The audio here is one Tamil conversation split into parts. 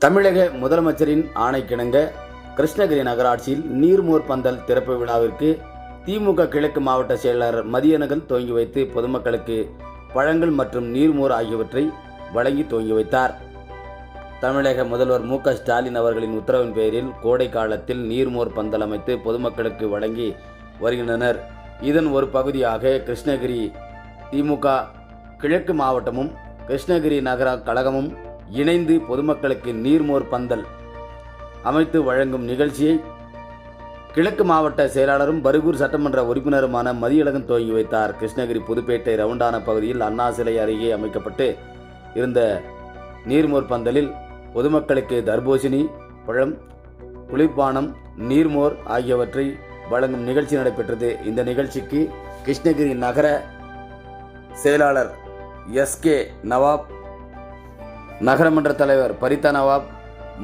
தமிழக முதலமைச்சரின் ஆணைக்கிணங்க கிருஷ்ணகிரி நகராட்சியில் நீர்மோர் பந்தல் திறப்பு விழாவிற்கு திமுக கிழக்கு மாவட்ட செயலாளர் மதியனகன் துவங்கி வைத்து பொதுமக்களுக்கு பழங்கள் மற்றும் நீர்மோர் ஆகியவற்றை வழங்கி துவங்கி வைத்தார். தமிழக முதல்வர் மு க ஸ்டாலின் அவர்களின் உத்தரவின் பேரில் கோடை காலத்தில் நீர்மோர் பந்தல் அமைத்து பொதுமக்களுக்கு வழங்கி வருகின்றனர். இதன் ஒரு பகுதியாக கிருஷ்ணகிரி திமுக கிழக்கு மாவட்டமும் கிருஷ்ணகிரி நகர கழகமும் இணைந்து பொதுமக்களுக்கு நீர்மோர் பந்தல் அமைத்து வழங்கும் நிகழ்ச்சியை கிழக்கு மாவட்ட செயலாளரும் பருகூர் சட்டமன்ற உறுப்பினருமான மதியழகன் துவங்கி வைத்தார். கிருஷ்ணகிரி புதுப்பேட்டை ரவுண்டான பகுதியில் அண்ணா சிலை அருகே அமைக்கப்பட்டு இருந்த நீர்மோர் பந்தலில் பொதுமக்களுக்கு தர்பூசணி பழம் குளிர்பானம் நீர்மோர் ஆகியவற்றை வழங்கும் நிகழ்ச்சி நடைபெற்றது. இந்த நிகழ்ச்சிக்கு கிருஷ்ணகிரி நகர செயலாளர் எஸ்கே நவாப் நகரமன்ற தலைவர் பரிதா நவாப்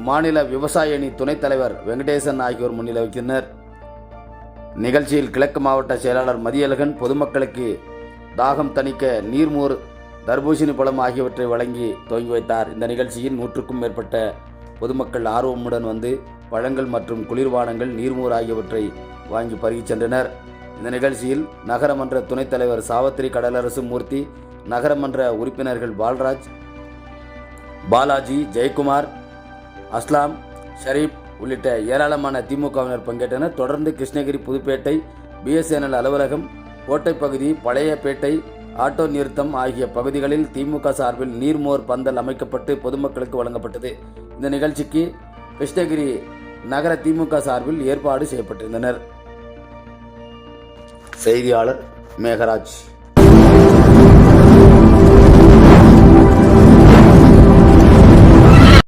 மாநில விவசாய அணி துணைத் தலைவர் வெங்கடேசன் ஆகியோர் முன்னிலை வைத்தனர் நிகழ்ச்சியில் கிழக்கு மாவட்ட செயலாளர் மதியழகன் பொதுமக்களுக்கு தாகம் தணிக்க நீர்மோர் தர்பூசணி பழம் ஆகியவற்றை வழங்கி துவங்கி வைத்தார். இந்த நிகழ்ச்சியில் நூற்றுக்கும் மேற்பட்ட பொதுமக்கள் ஆர்வமுடன் வந்து பழங்கள் மற்றும் குளிர்பானங்கள் நீர்மூர் ஆகியவற்றை வாங்கி பருகிச் சென்றனர். இந்த நிகழ்ச்சியில் நகரமன்ற துணைத் தலைவர் சாவத்திரி கடலரசு மூர்த்தி நகரமன்ற உறுப்பினர்கள் பால்ராஜ் பாலாஜி ஜெயக்குமார் அஸ்லாம் ஷரீப் உள்ளிட்ட ஏராளமான திமுகவினர் பங்கேற்றனர். தொடர்ந்து கிருஷ்ணகிரி புதுப்பேட்டை பிஎஸ்என்எல் அலுவலகம் கோட்டைப்பகுதி பழையப்பேட்டை ஆட்டோ நிறுத்தம் ஆகிய பகுதிகளில் திமுக சார்பில் நீர்மோர் பந்தல் அமைக்கப்பட்டு பொதுமக்களுக்கு வழங்கப்பட்டது. இந்த நிகழ்ச்சிக்கு கிருஷ்ணகிரி நகர திமுக சார்பில் ஏற்பாடு செய்யப்பட்டிருந்தனர். செய்தியாளர் மேகராஜ்.